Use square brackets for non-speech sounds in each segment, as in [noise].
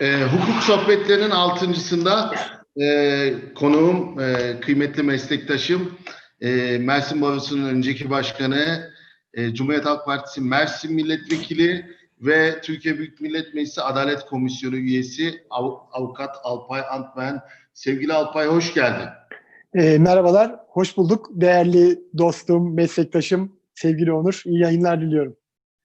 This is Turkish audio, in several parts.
E, hukuk sohbetlerinin altıncısında e, konuğum, e, kıymetli meslektaşım, e, Mersin Barosu'nun önceki başkanı, e, Cumhuriyet Halk Partisi Mersin Milletvekili ve Türkiye Büyük Millet Meclisi Adalet Komisyonu üyesi Av- Avukat Alpay Antmen. Sevgili Alpay hoş geldin. E, merhabalar, hoş bulduk. Değerli dostum, meslektaşım, sevgili Onur. İyi yayınlar diliyorum.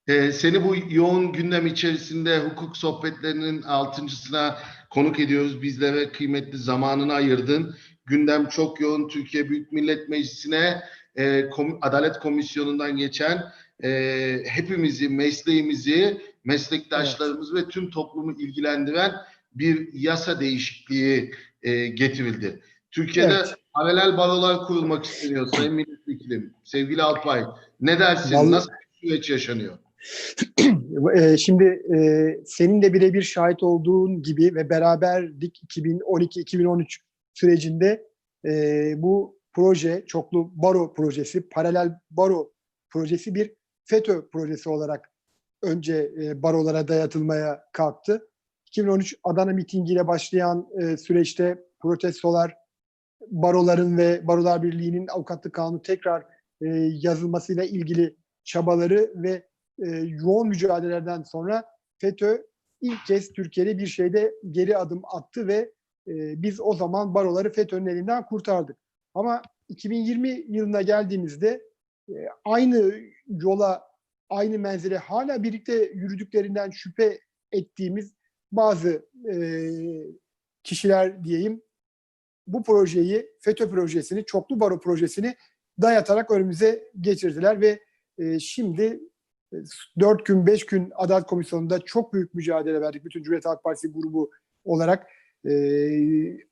Ee, seni bu yoğun gündem içerisinde hukuk sohbetlerinin altıncısına konuk ediyoruz. Bizlere kıymetli zamanını ayırdın. Gündem çok yoğun. Türkiye Büyük Millet Meclisi'ne e, kom- Adalet Komisyonu'ndan geçen e, hepimizi, mesleğimizi, meslektaşlarımızı ve tüm toplumu ilgilendiren bir yasa değişikliği e, getirildi. Türkiye'de Evet. paralel barolar kurulmak isteniyor Sayın [clears throat] Milletvekilim. Sevgili Alpay, ne dersin? Vallahi- Nasıl bir süreç yaşanıyor? [clears throat] E, şimdi e, senin de birebir şahit olduğun gibi ve beraberdik 2012-2013 sürecinde e, bu proje, çoklu baro projesi, paralel baro projesi bir FETÖ projesi olarak önce e, barolara dayatılmaya kalktı. 2013 Adana mitingiyle başlayan e, süreçte protestolar, baroların ve Barolar Birliği'nin avukatlık kanunu tekrar e, yazılmasıyla ilgili çabaları ve e, yoğun mücadelelerden sonra FETÖ ilk kez Türkiye'de bir şeyde geri adım attı ve e, biz o zaman baroları FETÖ'nün elinden kurtardık. Ama 2020 yılına geldiğimizde e, aynı yola, aynı menzile hala birlikte yürüdüklerinden şüphe ettiğimiz bazı e, kişiler diyeyim bu projeyi, FETÖ projesini, çoklu baro projesini dayatarak önümüze getirdiler ve e, şimdi 4 gün 5 gün Adalet Komisyonu'nda çok büyük mücadele verdik. Bütün Cumhuriyet Halk Partisi grubu olarak e,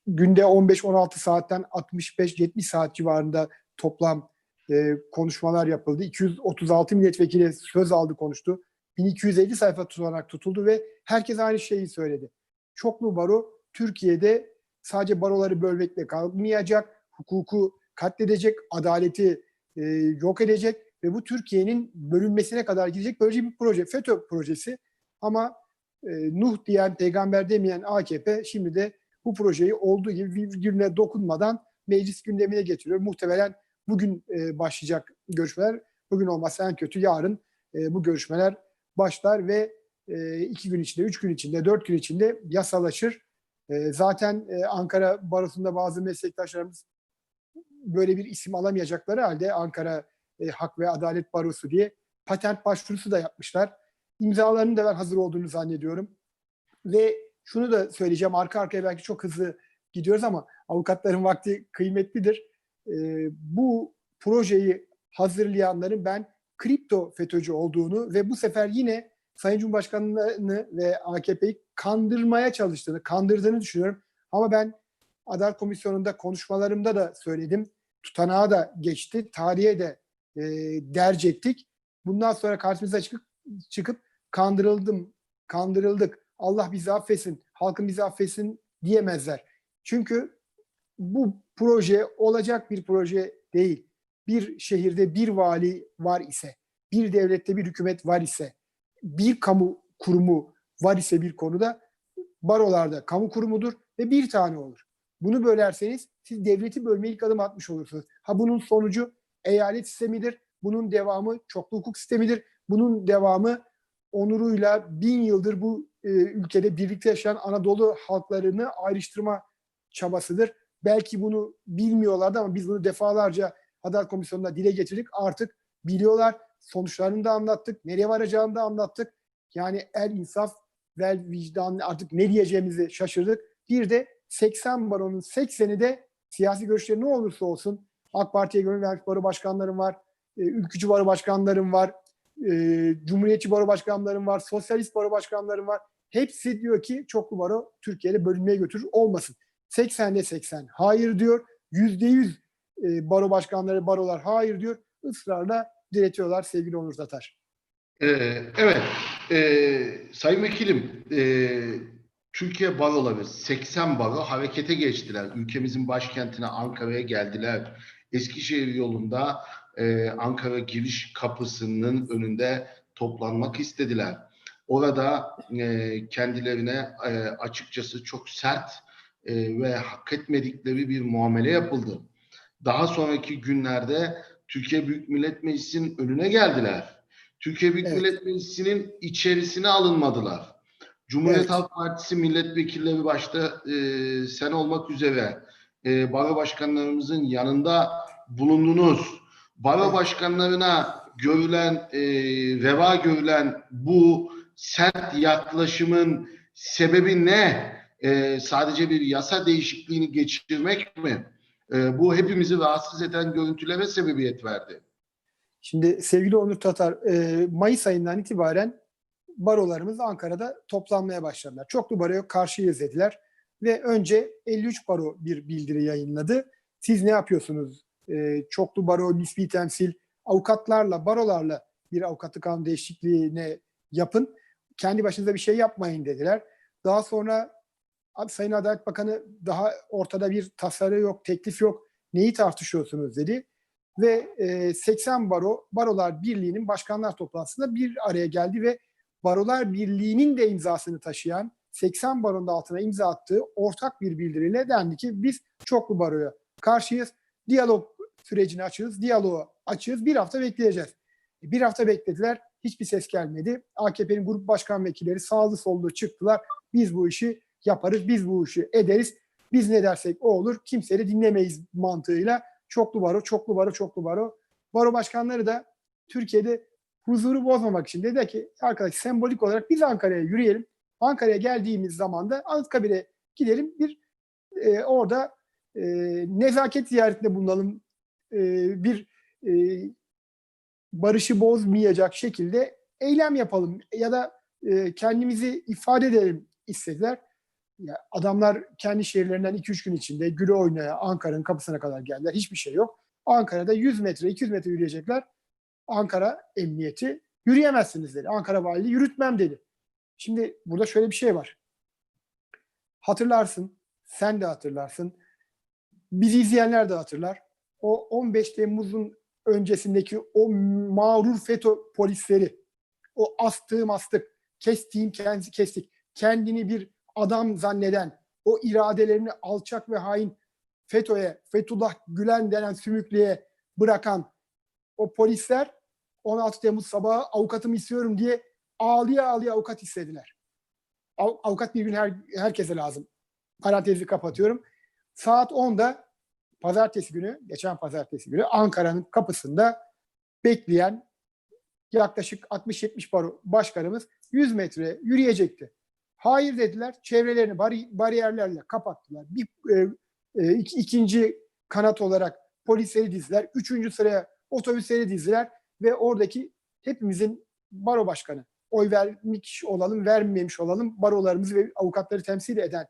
günde 15-16 saatten 65-70 saat civarında toplam e, konuşmalar yapıldı. 236 milletvekili söz aldı konuştu. 1250 sayfa tutanak tutuldu ve herkes aynı şeyi söyledi. Çoklu baro Türkiye'de sadece baroları bölmekle kalmayacak, hukuku katledecek, adaleti e, yok edecek ve bu Türkiye'nin bölünmesine kadar gidecek böyle bir proje. FETÖ projesi ama e, Nuh diyen, peygamber demeyen AKP şimdi de bu projeyi olduğu gibi virgülüne dokunmadan meclis gündemine getiriyor. Muhtemelen bugün e, başlayacak görüşmeler. Bugün olmazsa en kötü yarın e, bu görüşmeler başlar ve e, iki gün içinde, üç gün içinde, dört gün içinde yasalaşır. E, zaten e, Ankara Barosu'nda bazı meslektaşlarımız böyle bir isim alamayacakları halde Ankara e, Hak ve Adalet Barosu diye patent başvurusu da yapmışlar. İmzalarının da ben hazır olduğunu zannediyorum. Ve şunu da söyleyeceğim arka arkaya belki çok hızlı gidiyoruz ama avukatların vakti kıymetlidir. E, bu projeyi hazırlayanların ben kripto FETÖ'cü olduğunu ve bu sefer yine Sayın Cumhurbaşkanı'nı ve AKP'yi kandırmaya çalıştığını, kandırdığını düşünüyorum. Ama ben Adalet Komisyonu'nda konuşmalarımda da söyledim. Tutanağa da geçti, tarihe de e, derc ettik. Bundan sonra karşımıza çıkıp, çıkıp kandırıldım, kandırıldık. Allah bizi affetsin, halkın bizi affetsin diyemezler. Çünkü bu proje olacak bir proje değil. Bir şehirde bir vali var ise, bir devlette bir hükümet var ise, bir kamu kurumu var ise bir konuda barolarda kamu kurumudur ve bir tane olur. Bunu bölerseniz siz devleti bölmeye ilk adım atmış olursunuz. Ha bunun sonucu eyalet sistemidir. Bunun devamı çoklu hukuk sistemidir. Bunun devamı onuruyla bin yıldır bu e, ülkede birlikte yaşayan Anadolu halklarını ayrıştırma çabasıdır. Belki bunu bilmiyorlardı ama biz bunu defalarca Adalet Komisyonu'nda dile getirdik. Artık biliyorlar. Sonuçlarını da anlattık. Nereye varacağını da anlattık. Yani el insaf, vel vicdan artık ne diyeceğimizi şaşırdık. Bir de 80 baronun 80'i de siyasi görüşleri ne olursa olsun AK Parti'ye gönül vermiş baro başkanlarım var, e, ülkücü baro başkanlarım var, e, cumhuriyetçi baro başkanlarım var, sosyalist baro başkanlarım var. Hepsi diyor ki çoklu baro Türkiye'de bölünmeye götürür olmasın. 80'de 80 hayır diyor. %100 e, baro başkanları, barolar hayır diyor. Israrla diretiyorlar sevgili Onur Tatar. Ee, evet, ee, Sayın Vekilim, ee, Türkiye baroları 80 baro harekete geçtiler. Ülkemizin başkentine Ankara'ya geldiler. Eskişehir yolunda ee, Ankara giriş kapısının önünde toplanmak istediler. orada e, kendilerine e, açıkçası çok sert e, ve hak etmedikleri bir muamele yapıldı. Daha sonraki günlerde Türkiye Büyük Millet Meclisi'nin önüne geldiler. Türkiye Büyük Evet. Millet Meclisi'nin içerisine alınmadılar. Cumhuriyet Evet. Halk Partisi milletvekilleri başta e, sen olmak üzere e, baro başkanlarımızın yanında bulundunuz. Baro başkanlarına görülen, e, reva görülen bu sert yaklaşımın sebebi ne? E, sadece bir yasa değişikliğini geçirmek mi? E, bu hepimizi rahatsız eden görüntülere sebebiyet verdi. Şimdi sevgili Onur Tatar, e, Mayıs ayından itibaren barolarımız Ankara'da toplanmaya başladılar. Çoklu baroya karşıyız dediler ve önce 53 baro bir bildiri yayınladı. Siz ne yapıyorsunuz? E, çoklu baro, nispi temsil, avukatlarla, barolarla bir avukatlık kanun değişikliğine yapın. Kendi başınıza bir şey yapmayın dediler. Daha sonra "Abi Sayın Adalet Bakanı daha ortada bir tasarı yok, teklif yok. Neyi tartışıyorsunuz dedi ve e, 80 baro Barolar Birliği'nin başkanlar toplantısında bir araya geldi ve Barolar Birliği'nin de imzasını taşıyan 80 baronun altına imza attığı ortak bir bildiriyle dendi ki biz çoklu baroya karşıyız. Diyalog sürecini açığız, diyaloğu açığız. Bir hafta bekleyeceğiz. E, Bir hafta beklediler. Hiçbir ses gelmedi. AKP'nin grup başkan vekilleri sağlı sollu çıktılar. Biz bu işi yaparız, biz bu işi ederiz. Biz ne dersek o olur. Kimseyi dinlemeyiz mantığıyla çoklu baro, çoklu baro, çoklu baro. Baro başkanları da Türkiye'de huzuru bozmamak için dedi ki arkadaş sembolik olarak biz Ankara'ya yürüyelim. Ankara'ya geldiğimiz zaman da Anıtkabir'e gidelim. Bir e, orada e, nezaket ziyaretinde bulunalım. E, bir e, barışı bozmayacak şekilde eylem yapalım ya da e, kendimizi ifade edelim istediler. Ya adamlar kendi şehirlerinden 2-3 gün içinde güle oynaya Ankara'nın kapısına kadar geldiler. Hiçbir şey yok. Ankara'da 100 metre, 200 metre yürüyecekler. Ankara Emniyeti yürüyemezsiniz dedi. Ankara Valiliği yürütmem dedi. Şimdi burada şöyle bir şey var. Hatırlarsın, sen de hatırlarsın. Bizi izleyenler de hatırlar. O 15 Temmuz'un öncesindeki o mağrur FETÖ polisleri, o astığım astık, kestiğim kendisi kestik, kendini bir adam zanneden, o iradelerini alçak ve hain FETÖ'ye, Fethullah Gülen denen sümüklüğe bırakan o polisler 16 Temmuz sabahı avukatımı istiyorum diye ağlıya ağlıya avukat istediler. Av- Avukat bir gün her, herkese lazım. Parantezi kapatıyorum. Saat 10'da pazartesi günü, geçen pazartesi günü Ankara'nın kapısında bekleyen yaklaşık 60-70 baro başkanımız 100 metre yürüyecekti. Hayır dediler. Çevrelerini bari, bariyerlerle kapattılar. Bir e, e, ik- ikinci kanat olarak polisleri dizdiler. Üçüncü sıraya otobüsleri dizdiler ve oradaki hepimizin baro başkanı oy vermiş olalım, vermemiş olalım barolarımızı ve avukatları temsil eden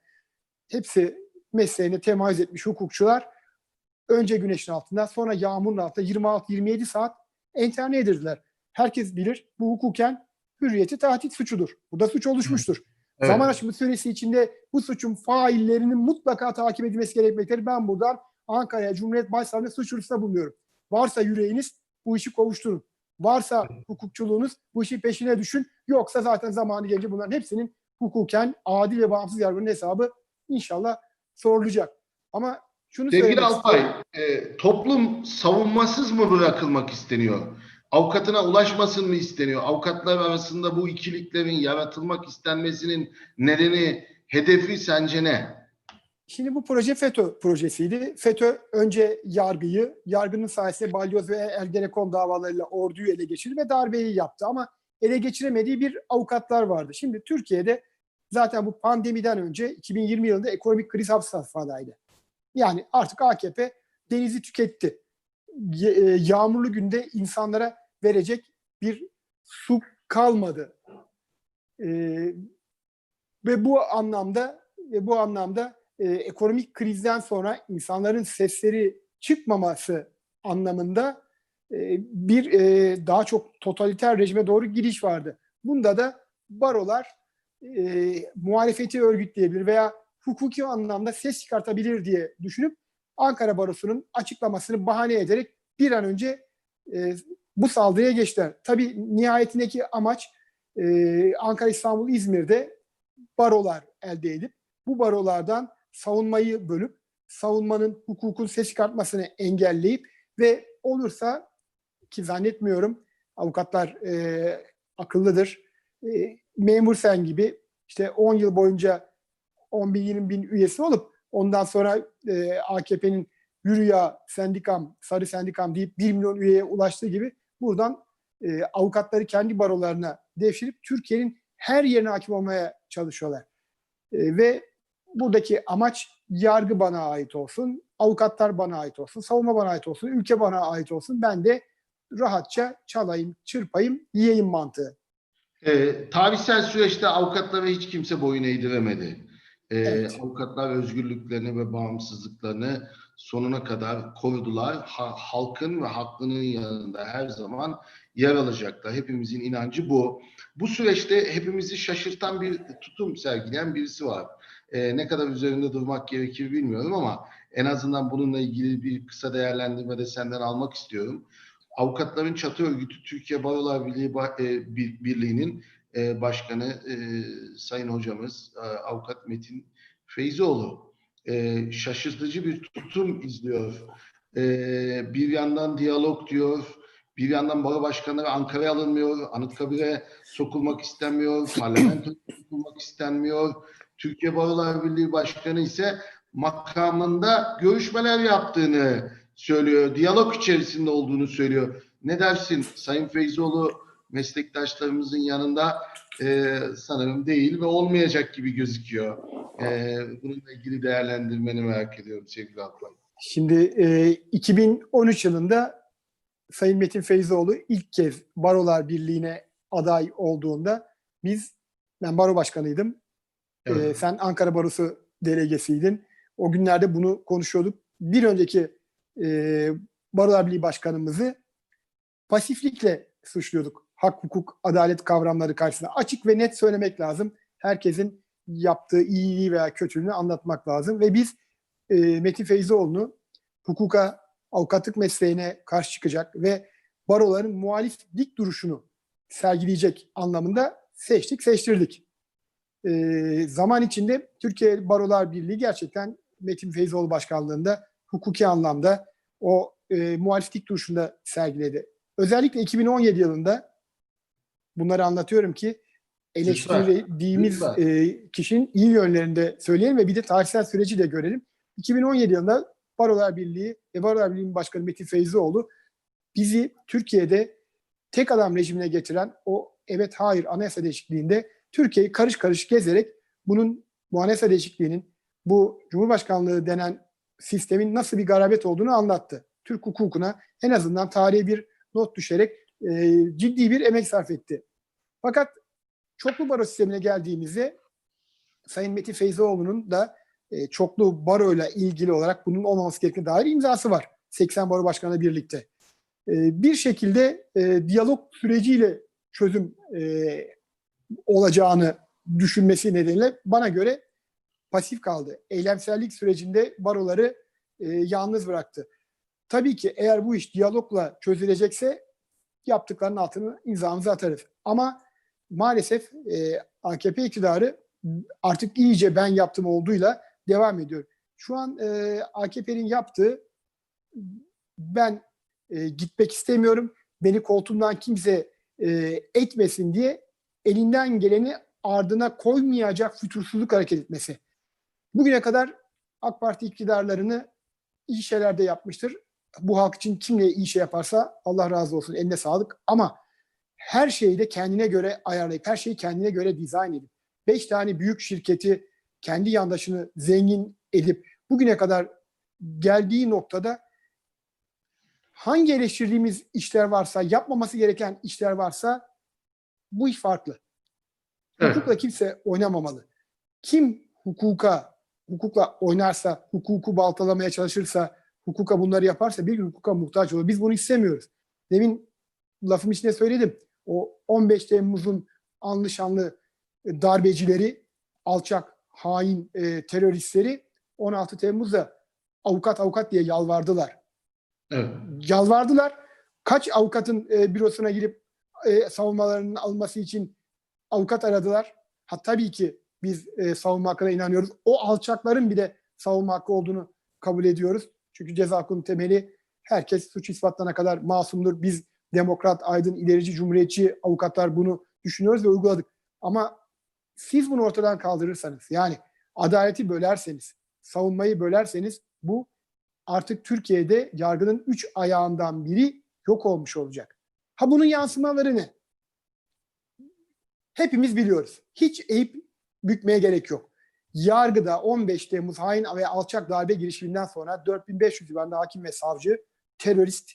hepsi mesleğine temayüz etmiş hukukçular önce güneşin altında sonra yağmurun altında 26-27 saat enterne edildiler. Herkes bilir bu hukuken hürriyeti tahdit suçudur. Burada suç oluşmuştur. Evet. Zaman aşımı süresi içinde bu suçun faillerinin mutlaka takip edilmesi gerekmektedir. Ben buradan Ankara'ya Cumhuriyet Başsavcılığı suç bulunuyorum. Varsa yüreğiniz bu işi kovuşturun. Varsa hukukçuluğunuz bu işin peşine düşün. Yoksa zaten zamanı gelince bunların hepsinin hukuken adil ve bağımsız yargının hesabı inşallah sorulacak. Ama şunu Sevgili Alpay, e, toplum savunmasız mı bırakılmak isteniyor? Avukatına ulaşmasın mı isteniyor? Avukatlar arasında bu ikiliklerin yaratılmak istenmesinin nedeni, hedefi sence ne? Şimdi bu proje FETÖ projesiydi. FETÖ önce yargıyı, yargının sayesinde Balyoz ve Ergenekon davalarıyla orduyu ele geçirdi ve darbeyi yaptı. Ama ele geçiremediği bir avukatlar vardı. Şimdi Türkiye'de zaten bu pandemiden önce 2020 yılında ekonomik kriz hafızadaydı. Yani artık AKP denizi tüketti. E, Yağmurlu günde insanlara verecek bir su kalmadı. Ee, ve bu anlamda ve bu anlamda e, ekonomik krizden sonra insanların sesleri çıkmaması anlamında e, bir e, daha çok totaliter rejime doğru gidiş vardı. Bunda da barolar e, muhalefeti örgütleyebilir veya hukuki anlamda ses çıkartabilir diye düşünüp Ankara Barosu'nun açıklamasını bahane ederek bir an önce e, bu saldırıya geçtiler. Tabii nihayetindeki amaç e, Ankara, İstanbul, İzmir'de barolar elde edip bu barolardan savunmayı bölüp savunmanın hukukun ses çıkartmasını engelleyip ve olursa ki zannetmiyorum avukatlar e, akıllıdır. E, memur sen gibi işte 10 yıl boyunca 10 bin 20 bin üyesi olup ondan sonra e, AKP'nin yürü ya sendikam, sarı sendikam deyip 1 milyon üyeye ulaştığı gibi buradan e, avukatları kendi barolarına devşirip Türkiye'nin her yerine hakim olmaya çalışıyorlar. E, ve buradaki amaç yargı bana ait olsun, avukatlar bana ait olsun, savunma bana ait olsun, ülke bana ait olsun. Ben de rahatça çalayım, çırpayım, yiyeyim mantığı. E, tarihsel süreçte avukatlara hiç kimse boyun eğdiremedi. E, Evet. Avukatlar özgürlüklerini ve bağımsızlıklarını sonuna kadar korudular. Ha- halkın ve haklının yanında her zaman yer alacaklar. Hepimizin inancı bu. Bu süreçte hepimizi şaşırtan bir tutum sergileyen birisi var. E, ne kadar üzerinde durmak gerekir bilmiyorum ama en azından bununla ilgili bir kısa değerlendirme de senden almak istiyorum. Avukatların Çatı Örgütü Türkiye Barolar Birliği e, Bir- Birliği'nin e, başkanı e, Sayın Hocamız e, Avukat Metin Feyzoğlu e, şaşırtıcı bir tutum izliyor. E, bir yandan diyalog diyor, bir yandan baro başkanları Ankara'ya alınmıyor, Anıtkabir'e sokulmak istenmiyor, parlamentoya sokulmak istenmiyor. Türkiye Barolar Birliği Başkanı ise makamında görüşmeler yaptığını söylüyor, diyalog içerisinde olduğunu söylüyor. Ne dersin Sayın Feyzoğlu meslektaşlarımızın yanında e, sanırım değil ve olmayacak gibi gözüküyor. E, bununla ilgili değerlendirmeni merak ediyorum sevgili Alpay. Şimdi e, 2013 yılında Sayın Metin Feyzoğlu ilk kez Barolar Birliği'ne aday olduğunda biz, ben baro başkanıydım. E, Evet. sen Ankara Barosu delegesiydin. O günlerde bunu konuşuyorduk. Bir önceki e, Barolar Birliği Başkanımızı pasiflikle suçluyorduk. Hak, hukuk, adalet kavramları karşısında. Açık ve net söylemek lazım. Herkesin yaptığı iyiliği veya kötülüğünü anlatmak lazım. Ve biz e, Metin Feyzoğlu'nu hukuka, avukatlık mesleğine karşı çıkacak ve baroların muhalif dik duruşunu sergileyecek anlamında seçtik, seçtirdik. E, zaman içinde Türkiye Barolar Birliği gerçekten Metin Feyzoğlu başkanlığında hukuki anlamda o e, muhalif dik duruşunda sergiledi. Özellikle 2017 yılında bunları anlatıyorum ki eleştirdiğimiz e, kişinin iyi yönlerinde söyleyelim ve bir de tarihsel süreci de görelim. 2017 yılında Barolar Birliği ve Barolar Birliği Başkanı Metin Feyzioğlu bizi Türkiye'de tek adam rejimine getiren o evet hayır anayasa değişikliğinde Türkiye'yi karış karış gezerek bunun bu anayasa değişikliğinin bu Cumhurbaşkanlığı denen sistemin nasıl bir garabet olduğunu anlattı. Türk hukukuna en azından tarihe bir not düşerek e, ciddi bir emek sarf etti. Fakat çoklu baro sistemine geldiğimizde Sayın Metin Feyzoğlu'nun da e, çoklu baroyla ilgili olarak bunun olmaması gerektiğine dair imzası var. 80 baro başkanı birlikte. E, bir şekilde e, diyalog süreciyle çözüm e, olacağını düşünmesi nedeniyle bana göre pasif kaldı. Eylemsellik sürecinde baroları e, yalnız bıraktı. Tabii ki eğer bu iş diyalogla çözülecekse yaptıklarının altını imzamızı atarız. Ama maalesef e, AKP iktidarı artık iyice ben yaptım olduğuyla devam ediyor. Şu an e, AKP'nin yaptığı ben e, gitmek istemiyorum, beni koltuğumdan kimse e, etmesin diye elinden geleni ardına koymayacak fütursuzluk hareket etmesi. Bugüne kadar AK Parti iktidarlarını iyi şeyler de yapmıştır. Bu halk için kimle iyi şey yaparsa Allah razı olsun, eline sağlık. Ama her şeyi de kendine göre ayarlayıp, her şeyi kendine göre dizayn edip, beş tane büyük şirketi kendi yandaşını zengin edip, bugüne kadar geldiği noktada hangi eleştirdiğimiz işler varsa, yapmaması gereken işler varsa bu iş farklı. Evet. Hukukla kimse oynamamalı. Kim hukuka, hukukla oynarsa, hukuku baltalamaya çalışırsa, hukuka bunları yaparsa bir gün hukuka muhtaç olur. Biz bunu istemiyoruz. Demin lafım içinde söyledim. O 15 Temmuz'un anlı şanlı e, darbecileri, alçak, hain e, teröristleri 16 Temmuz'da avukat avukat diye yalvardılar. Evet. Yalvardılar. Kaç avukatın e, bürosuna girip e, savunmalarının alınması için avukat aradılar. Ha tabii ki biz e, savunma hakkına inanıyoruz. O alçakların bir de savunma hakkı olduğunu kabul ediyoruz. Çünkü ceza hukukunun temeli herkes suç ispatlarına kadar masumdur. Biz demokrat, aydın, ilerici, cumhuriyetçi avukatlar bunu düşünüyoruz ve uyguladık. Ama siz bunu ortadan kaldırırsanız yani adaleti bölerseniz, savunmayı bölerseniz bu artık Türkiye'de yargının üç ayağından biri yok olmuş olacak. Ha bunun yansımaları ne? Hepimiz biliyoruz. Hiç eğip bükmeye gerek yok. Yargıda 15 Temmuz hain ve alçak darbe girişiminden sonra 4500 civarında hakim ve savcı terörist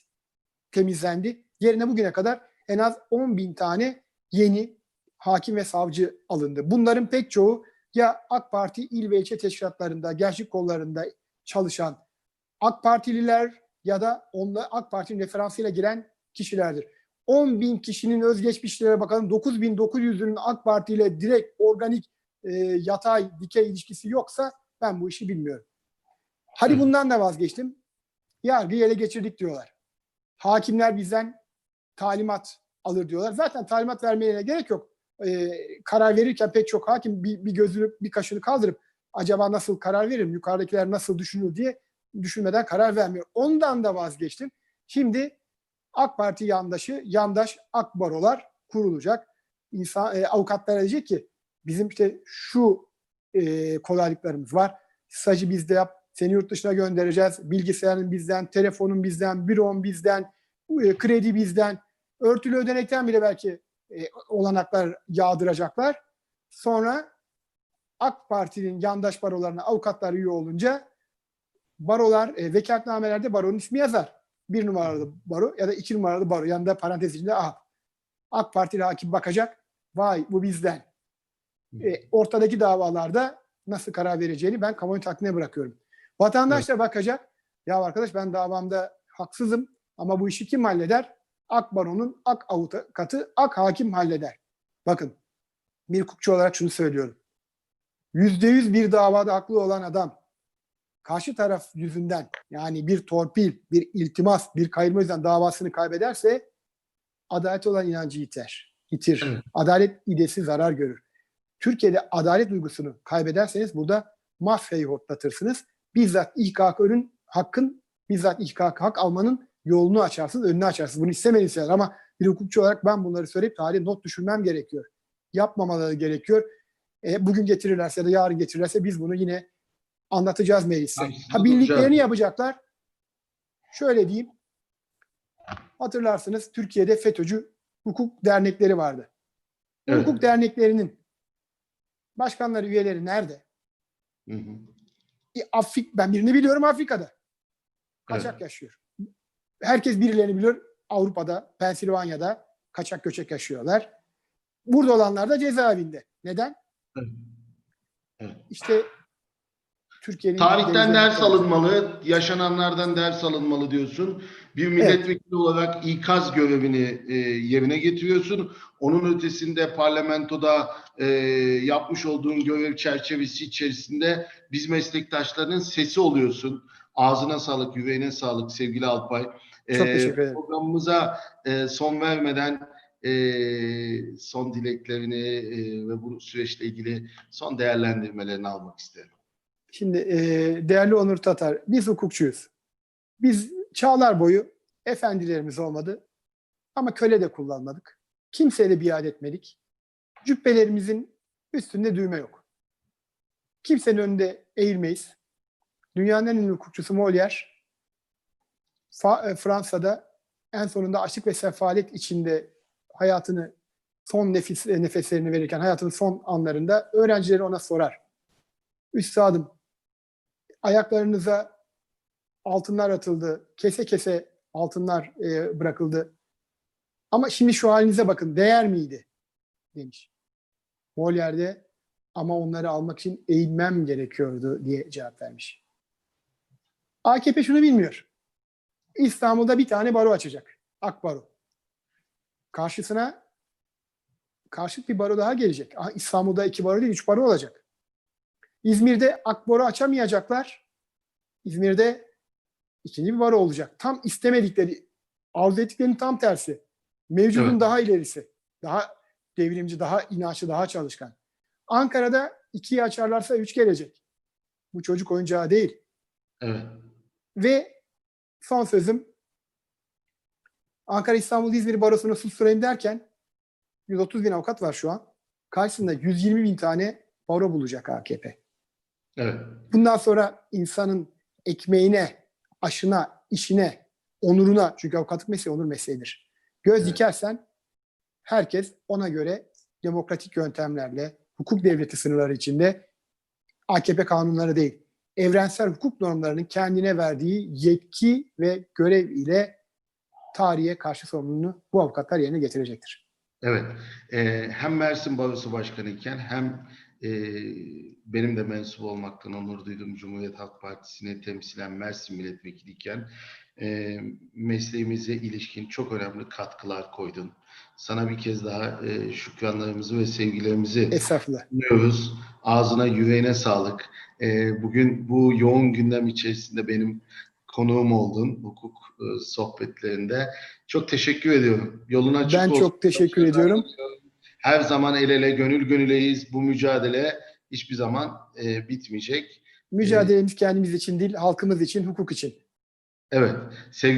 temizlendi. Yerine bugüne kadar en az 10 bin tane yeni hakim ve savcı alındı. Bunların pek çoğu ya AK Parti il ve ilçe teşkilatlarında, gençlik kollarında çalışan AK Partililer ya da onunla AK Parti'nin referansıyla giren kişilerdir. 10 bin kişinin özgeçmişlere bakalım 9900'ünün AK Parti ile direkt organik e, yatay dikey ilişkisi yoksa ben bu işi bilmiyorum. Hadi Hı. bundan da vazgeçtim. Yargıyı ele geçirdik diyorlar. Hakimler bizden talimat alır diyorlar. Zaten talimat vermeye gerek yok. Ee, karar verirken pek çok hakim bir, bir gözünü bir kaşını kaldırıp acaba nasıl karar veririm, yukarıdakiler nasıl düşünür diye düşünmeden karar vermiyor. Ondan da vazgeçtim. Şimdi AK Parti yandaşı, yandaş AK barolar kurulacak. İnsan, e, avukatlar diyecek ki bizim işte şu e, kolaylıklarımız var. Stajı bizde yap, seni yurt dışına göndereceğiz. Bilgisayarın bizden, telefonun bizden, büron bizden, e, kredi bizden, örtülü ödenekten bile belki e, olanaklar yağdıracaklar. Sonra AK Parti'nin yandaş barolarına avukatlar üye olunca barolar, e, vekaletnamelerde baronun ismi yazar. Bir numaralı baro ya da iki numaralı baro. Yanında parantez içinde A. AK Partili hakim bakacak. Vay bu bizden. E, ortadaki davalarda nasıl karar vereceğini ben kamuoyu takdine bırakıyorum. Vatandaş da bakacak. Ya arkadaş ben davamda haksızım ama bu işi kim halleder? Ak baronun ak avukatı, ak hakim halleder. Bakın bir hukukçu olarak şunu söylüyorum. Yüzde yüz bir davada haklı olan adam karşı taraf yüzünden yani bir torpil, bir iltimas, bir kayırma yüzünden davasını kaybederse adalet olan inancı yiter. Yitir. Evet. Adalet idesi zarar görür. Türkiye'de adalet duygusunu kaybederseniz burada mafyayı hortlatırsınız. Bizzat İKK'nın hakkın, bizzat İKK hak almanın yolunu açarsınız, önünü açarsınız. Bunu istemediğiniz şeyler ama bir hukukçu olarak ben bunları söyleyip tarihe not düşürmem gerekiyor. Yapmamaları gerekiyor. E, bugün getirirlerse ya da yarın getirirlerse biz bunu yine anlatacağız. Karşısında Ha bildiklerini yapacaklar. Şöyle diyeyim. Hatırlarsınız Türkiye'de FETÖ'cü hukuk dernekleri vardı. Evet. hukuk derneklerinin başkanları, üyeleri nerede? Hı hı. E, Afrik, ben birini biliyorum Afrika'da. Kaçak Evet. yaşıyor. Herkes birilerini biliyor. Avrupa'da, Pensilvanya'da kaçak göçek yaşıyorlar. Burada olanlar da cezaevinde. Neden? Evet. Evet. İşte Türkiye'nin Tarihten ders alınmalı, yaşananlardan ders alınmalı diyorsun. Bir milletvekili olarak ikaz görevini e, yerine getiriyorsun. Onun ötesinde parlamentoda e, yapmış olduğun görev çerçevesi içerisinde biz meslektaşlarının sesi oluyorsun. Ağzına sağlık, yüreğine sağlık sevgili Alpay. Çok E, teşekkür ederim. Programımıza e, son vermeden e, son dileklerini e, ve bu süreçle ilgili son değerlendirmelerini almak isterim. Şimdi e, değerli Onur Tatar, biz hukukçuyuz. Biz çağlar boyu efendilerimiz olmadı ama köle de kullanmadık. Kimseye de biat etmedik. Cübbelerimizin üstünde düğme yok. Kimsenin önünde eğilmeyiz. Dünyanın en ünlü hukukçusu Molière, e, Fransa'da en sonunda açlık ve sefalet içinde hayatını son nefis, e, nefeslerini verirken hayatının son anlarında öğrencileri ona sorar. Üstadım ayaklarınıza altınlar atıldı. Kese kese altınlar e, bırakıldı. Ama şimdi şu halinize bakın. Değer miydi? Demiş. Molière'de ama onları almak için eğilmem gerekiyordu diye cevap vermiş. AKP şunu bilmiyor. İstanbul'da bir tane baro açacak. Akbaro. Karşısına karşıt bir baro daha gelecek. İstanbul'da iki baro değil, üç baro olacak. İzmir'de Akbor'u açamayacaklar. İzmir'de ikinci bir baro olacak. Tam istemedikleri, arzu ettiklerinin tam tersi. Mevcudun Evet. daha ilerisi. Daha devrimci, daha inançlı, daha çalışkan. Ankara'da ikiyi açarlarsa üç gelecek. Bu çocuk oyuncağı değil. Evet. Ve son sözüm Ankara, İstanbul, İzmir barosunu susturayım derken 130 bin avukat var şu an. Karşısında 120 bin tane baro bulacak AKP. Evet. Bundan sonra insanın ekmeğine, aşına, işine, onuruna, çünkü avukatlık mesleği onur mesleğidir. Göz Evet. dikersen herkes ona göre demokratik yöntemlerle, hukuk devleti sınırları içinde AKP kanunları değil, evrensel hukuk normlarının kendine verdiği yetki ve görev ile tarihe karşı sorumluluğunu bu avukatlar yerine getirecektir. Evet. Ee, hem Mersin Barosu Başkanı iken hem e, benim de mensup olmaktan onur duyduğum Cumhuriyet Halk Partisi'ne temsilen Mersin Milletvekili iken e, mesleğimize ilişkin çok önemli katkılar koydun. Sana bir kez daha e, şükranlarımızı ve sevgilerimizi sunuyoruz. Ağzına yüreğine sağlık. Ee, bugün bu yoğun gündem içerisinde benim konuğum oldun hukuk e, sohbetlerinde. Çok teşekkür ediyorum. Yolun açık Ben olsun. çok teşekkür ediyorum. Her zaman el ele, gönül gönüleyiz. Bu mücadele hiçbir zaman e, bitmeyecek. Mücadelemiz kendimiz için değil, halkımız için, hukuk için. Evet, sevgili